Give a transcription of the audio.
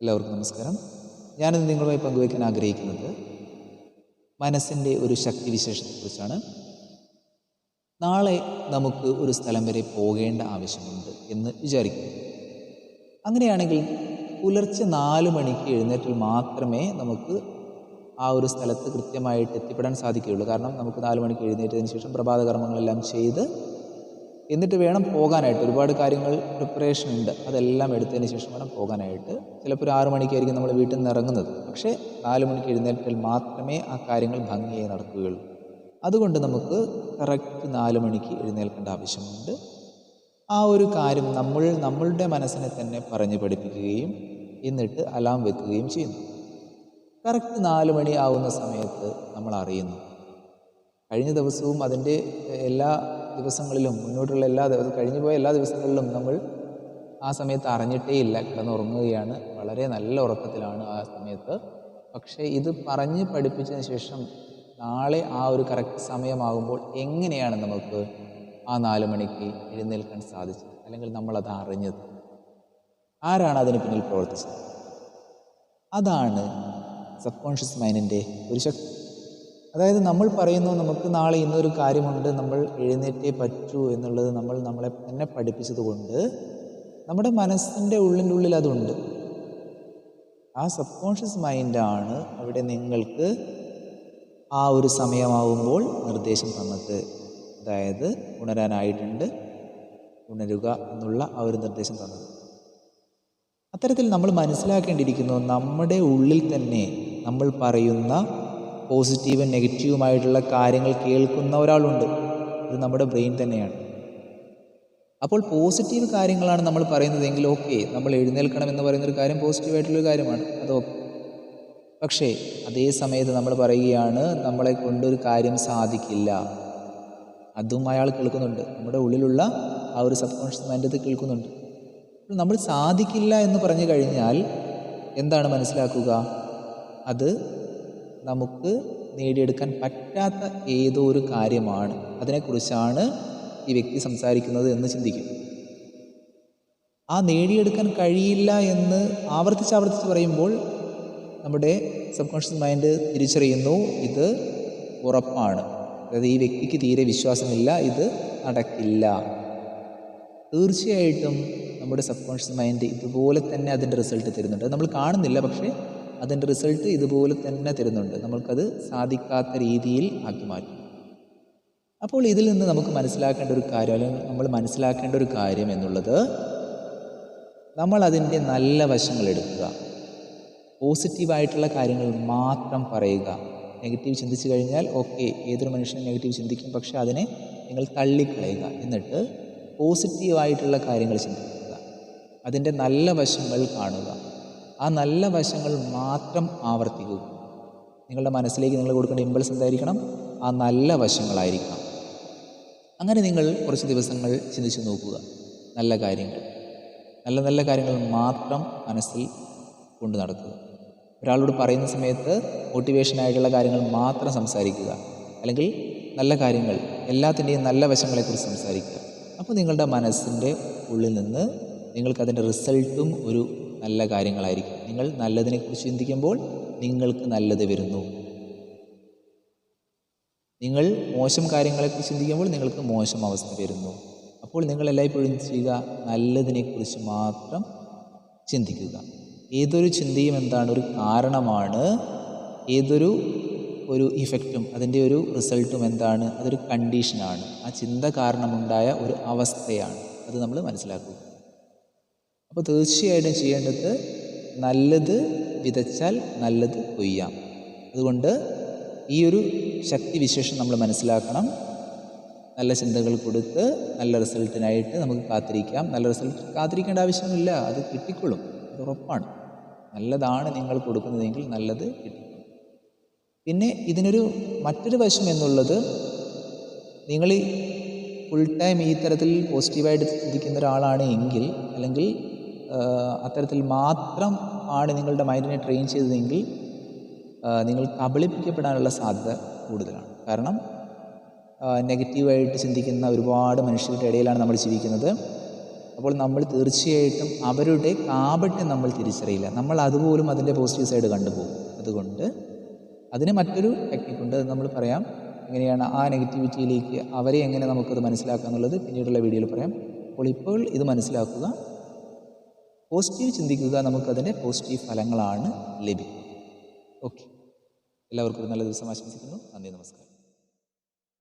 എല്ലാവർക്കും നമസ്കാരം. ഞാനിന്ന് നിങ്ങളുമായി പങ്കുവയ്ക്കാൻ ആഗ്രഹിക്കുന്നത് മനസ്സിന്റെ ഒരു ശക്തി വിശേഷത്തെക്കുറിച്ചാണ് നാളെ നമുക്ക് ഒരു സ്ഥലം വരെ പോകേണ്ട ആവശ്യമുണ്ട് എന്ന് വിചാരിക്കുന്നു. അങ്ങനെയാണെങ്കിൽ പുലർച്ചെ നാല് മണിക്ക് എഴുന്നേറ്റിൽ മാത്രമേ നമുക്ക് ആ ഒരു സ്ഥലത്ത് കൃത്യമായിട്ട് എത്തിപ്പെടാൻ സാധിക്കുകയുള്ളൂ. കാരണം നമുക്ക് നാല് മണിക്ക് എഴുന്നേറ്റതിന് ശേഷം പ്രഭാത കർമ്മങ്ങളെല്ലാം ചെയ്ത് എന്നിട്ട് വേണം പോകാനായിട്ട്. ഒരുപാട് കാര്യങ്ങൾ പ്രിപ്പറേഷൻ ഉണ്ട്. അതെല്ലാം എടുത്തതിന് ശേഷം വേണം പോകാനായിട്ട്. ചിലപ്പോൾ ഒരു ആറു മണിക്കായിരിക്കും നമ്മൾ വീട്ടിൽ നിന്ന് ഇറങ്ങുന്നത്. പക്ഷേ നാല് മണിക്ക് എഴുന്നേറ്റാൽ മാത്രമേ ആ കാര്യങ്ങൾ ഭംഗിയായി നടക്കുകയുള്ളൂ. അതുകൊണ്ട് നമുക്ക് കറക്റ്റ് നാല് മണിക്ക് എഴുന്നേൽക്കേണ്ട ആവശ്യമുണ്ട്. ആ ഒരു കാര്യം നമ്മൾ നമ്മളുടെ മനസ്സിനെ തന്നെ പറഞ്ഞു പഠിപ്പിക്കുകയും എന്നിട്ട് അലാം വെക്കുകയും ചെയ്യുന്നു. കറക്റ്റ് നാല് മണി ആവുന്ന സമയത്ത് നമ്മൾ അറിയുന്നു. കഴിഞ്ഞ ദിവസവും അതിന്റെ എല്ലാ ദിവസങ്ങളിലും മുന്നോട്ടുള്ള എല്ലാ ദിവസം കഴിഞ്ഞു പോയ എല്ലാ ദിവസങ്ങളിലും നമ്മൾ ആ സമയത്ത് അറിഞ്ഞിട്ടേ ഇല്ല കിടന്നുറങ്ങുകയാണ്. വളരെ നല്ല ഉറക്കത്തിലാണ് ആ സമയത്ത്. പക്ഷേ ഇത് പറഞ്ഞ് പഠിപ്പിച്ചതിന് ശേഷം നാളെ ആ ഒരു കറക്റ്റ് സമയമാകുമ്പോൾ എങ്ങനെയാണ് നമുക്ക് ആ നാല് മണിക്ക് എഴുന്നേൽക്കാൻ സാധിച്ചത്? അല്ലെങ്കിൽ നമ്മളത് അറിഞ്ഞത്? ആരാണ് അതിന് പിന്നിൽ പ്രവർത്തിച്ചത്? അതാണ് സബ് കോൺഷ്യസ് മൈൻഡിന്റെ ഒരു ശക്തി. അതായത് നമ്മൾ പറയുന്നു നമുക്ക് നാളെ ഇന്നൊരു കാര്യമുണ്ട് നമ്മൾ എഴുന്നേറ്റേ പറ്റൂ എന്നുള്ളത് നമ്മൾ നമ്മളെ തന്നെ പഠിപ്പിച്ചതുകൊണ്ട് നമ്മുടെ മനസ്സിന്റെ ഉള്ളിന്റെ ഉള്ളിൽ അതുണ്ട്. ആ സബ് കോൺഷ്യസ് മൈൻഡാണ് അവിടെ നിങ്ങൾക്ക് ആ ഒരു സമയമാകുമ്പോൾ നിർദ്ദേശം തന്നത്. അതായത് ഉണരാനായിട്ടുണ്ട് ഉണരുക എന്നുള്ള ആ ഒരു നിർദ്ദേശം തന്നത്. അത്തരത്തിൽ നമ്മൾ മനസ്സിലാക്കേണ്ടിയിരിക്കുന്നു നമ്മുടെ ഉള്ളിൽ തന്നെ നമ്മൾ പറയുന്ന പോസിറ്റീവും നെഗറ്റീവുമായിട്ടുള്ള കാര്യങ്ങൾ കേൾക്കുന്ന ഒരാളുണ്ട്. ഇത് നമ്മുടെ ബ്രെയിൻ തന്നെയാണ്. അപ്പോൾ പോസിറ്റീവ് കാര്യങ്ങളാണ് നമ്മൾ പറയുന്നതെങ്കിൽ ഓക്കെ നമ്മൾ എഴുന്നേൽക്കണം എന്ന് പറയുന്ന ഒരു കാര്യം പോസിറ്റീവായിട്ടുള്ളൊരു കാര്യമാണ്. അത് പക്ഷേ അതേ സമയത്ത് നമ്മൾ പറയുകയാണ് നമ്മളെ കൊണ്ടൊരു കാര്യം സാധിക്കില്ല. അതും അയാൾ കേൾക്കുന്നുണ്ട്. നമ്മുടെ ഉള്ളിലുള്ള ആ ഒരു സബ് കോൺഷ്യസ് മൈൻഡ് അത് കേൾക്കുന്നുണ്ട്. നമ്മൾ സാധിക്കില്ല എന്ന് പറഞ്ഞു കഴിഞ്ഞാൽ എന്താണ് മനസ്സിലാക്കുക? അത് നമുക്ക് നേടിയെടുക്കാൻ പറ്റാത്ത ഏതോ ഒരു കാര്യമാണ് അതിനെക്കുറിച്ചാണ് ഈ വ്യക്തി സംസാരിക്കുന്നത് എന്ന് ചിന്തിക്കും ആ നേടിയെടുക്കാൻ കഴിയില്ല എന്ന് ആവർത്തിച്ച് ആവർത്തിച്ച് പറയുമ്പോൾ നമ്മുടെ സബ് കോൺഷ്യസ് മൈൻഡ് തിരിച്ചറിയുന്നു ഇത് ഉറപ്പാണ്. അതായത് ഈ വ്യക്തിക്ക് തീരെ വിശ്വാസമില്ല ഇത് നടക്കില്ല. തീർച്ചയായിട്ടും നമ്മുടെ സബ് കോൺഷ്യസ് മൈൻഡ് ഇതുപോലെ തന്നെ അതിന്റെ റിസൾട്ട് തരുന്നുണ്ട്. നമ്മൾ കാണുന്നില്ല പക്ഷേ അതിന്റെ റിസൾട്ട് ഇതുപോലെ തന്നെ തരുന്നുണ്ട്. നമ്മൾക്കത് സാധിക്കാത്ത രീതിയിൽ ആക്കി മാറ്റും. അപ്പോൾ ഇതിൽ നിന്ന് നമുക്ക് മനസ്സിലാക്കേണ്ട ഒരു കാര്യം അല്ലെങ്കിൽ നമ്മൾ മനസ്സിലാക്കേണ്ട ഒരു കാര്യം എന്നുള്ളത് നമ്മൾ അതിന്റെ നല്ല വശങ്ങൾ എടുക്കുക. പോസിറ്റീവായിട്ടുള്ള കാര്യങ്ങൾ മാത്രം പറയുക. നെഗറ്റീവ് ചിന്തിച്ചു കഴിഞ്ഞാൽ ഓക്കെ ഏതൊരു മനുഷ്യനും നെഗറ്റീവ് ചിന്തിക്കും പക്ഷേ അതിനെ നിങ്ങൾ തള്ളിക്കളയുക. എന്നിട്ട് പോസിറ്റീവായിട്ടുള്ള കാര്യങ്ങൾ ചിന്തിക്കുക. അതിന്റെ നല്ല വശങ്ങൾ കാണുക. ആ നല്ല വശങ്ങൾ മാത്രം ആവർത്തിക്കുക നിങ്ങളുടെ മനസ്സിലേക്ക് നിങ്ങൾ കൊടുക്കേണ്ട ഇമ്പൾസ് എന്തായിരിക്കണം? ആ നല്ല വശങ്ങളായിരിക്കണം. അങ്ങനെ നിങ്ങൾ കുറച്ച് ദിവസങ്ങൾ ചിന്തിച്ച് നോക്കുക. നല്ല കാര്യങ്ങൾ. നല്ല നല്ല കാര്യങ്ങൾ മാത്രം മനസ്സിൽ കൊണ്ടു നടക്കുക. ഒരാളോട് പറയുന്ന സമയത്ത് മോട്ടിവേഷനായിട്ടുള്ള കാര്യങ്ങൾ മാത്രം സംസാരിക്കുക. അല്ലെങ്കിൽ നല്ല കാര്യങ്ങൾ എല്ലാത്തിന്റെയും നല്ല വശങ്ങളെക്കുറിച്ച് സംസാരിക്കുക. അപ്പോൾ നിങ്ങളുടെ മനസ്സിന്റെ ഉള്ളിൽ നിന്ന് നിങ്ങൾക്കതിന്റെ റിസൾട്ടും ഒരു നല്ല കാര്യങ്ങളായിരിക്കും. നിങ്ങൾ നല്ലതിനെക്കുറിച്ച് ചിന്തിക്കുമ്പോൾ നിങ്ങൾക്ക് നല്ലത് വരുന്നു. നിങ്ങൾ മോശം കാര്യങ്ങളെക്കുറിച്ച് ചിന്തിക്കുമ്പോൾ നിങ്ങൾക്ക് മോശം അവസ്ഥ വരുന്നു. അപ്പോൾ നിങ്ങൾ എല്ലായ്പ്പോഴും ചെയ്യുക? നല്ലതിനെക്കുറിച്ച് മാത്രം ചിന്തിക്കുക. ഏതൊരു ചിന്തയും എന്താണ്? ഒരു കാരണമാണ്. ഏതൊരു ഒരു ഇഫക്റ്റും അതിന്റെ ഒരു റിസൾട്ടും എന്താണ്? അതൊരു കണ്ടീഷനാണ് ആ ചിന്ത കാരണമുണ്ടായ ഒരു അവസ്ഥയാണ്. അത് നമ്മൾ മനസ്സിലാക്കുക. അപ്പോൾ തീർച്ചയായിട്ടും ചെയ്യേണ്ടത് നല്ലത് വിതച്ചാൽ നല്ലത് കൊയ്യാം. അതുകൊണ്ട് ഈ ഒരു ശക്തി വിശേഷം നമ്മൾ മനസ്സിലാക്കണം. നല്ല ചിന്തകൾ കൊടുത്ത് നല്ല റിസൾട്ടിനായിട്ട് നമുക്ക് കാത്തിരിക്കാം. നല്ല റിസൾട്ട് കാത്തിരിക്കേണ്ട ആവശ്യമില്ല. അത് കിട്ടിക്കൊള്ളും അത് ഉറപ്പാണ്. നല്ലതാണ് നിങ്ങൾ കൊടുക്കുന്നതെങ്കിൽ നല്ലത് കിട്ടിക്കൊള്ളും പിന്നെ ഇതിനൊരു മറ്റൊരു വശം എന്നുള്ളത് നിങ്ങൾ ഫുൾ ടൈം ഈ തരത്തിൽ പോസിറ്റീവായിട്ട് ചിന്തിക്കുന്ന ഒരാളാണ് എങ്കിൽ അല്ലെങ്കിൽ അത്തരത്തിൽ മാത്രം ആണ് നിങ്ങളുടെ മൈൻഡിനെ ട്രെയിൻ ചെയ്തതെങ്കിൽ നിങ്ങൾ കബളിപ്പിക്കപ്പെടാനുള്ള സാധ്യത കൂടുതലാണ്. കാരണം നെഗറ്റീവായിട്ട് ചിന്തിക്കുന്ന ഒരുപാട് മനുഷ്യരുടെ ഇടയിലാണ് നമ്മൾ ജീവിക്കുന്നത്. അപ്പോൾ നമ്മൾ തീർച്ചയായിട്ടും അവരുടെ കാപട്യം നമ്മൾ തിരിച്ചറിയില്ല. നമ്മൾ അതുപോലും അതിന്റെ പോസിറ്റീവ് സൈഡ് കണ്ടുപോകും. അതുകൊണ്ട് അതിന് മറ്റൊരു ടെക്നിക്കുണ്ട് നമ്മൾ പറയാം എങ്ങനെയാണ് ആ നെഗറ്റിവിറ്റിയിലേക്ക് അവരെ എങ്ങനെ നമുക്കത് മനസ്സിലാക്കുക എന്നുള്ളത് പിന്നീടുള്ള വീഡിയോയിൽ പറയാം. അപ്പോൾ ഇപ്പോൾ ഇത് മനസ്സിലാക്കുക. പോസിറ്റീവ് ചിന്തിക്കുക നമുക്കതിന്റെ പോസിറ്റീവ് ഫലങ്ങളാണ് ലഭിക്കുക ഓക്കെ. എല്ലാവർക്കും ഒരു നല്ല ദിവസം ആശംസിക്കുന്നു. നന്ദി നമസ്കാരം.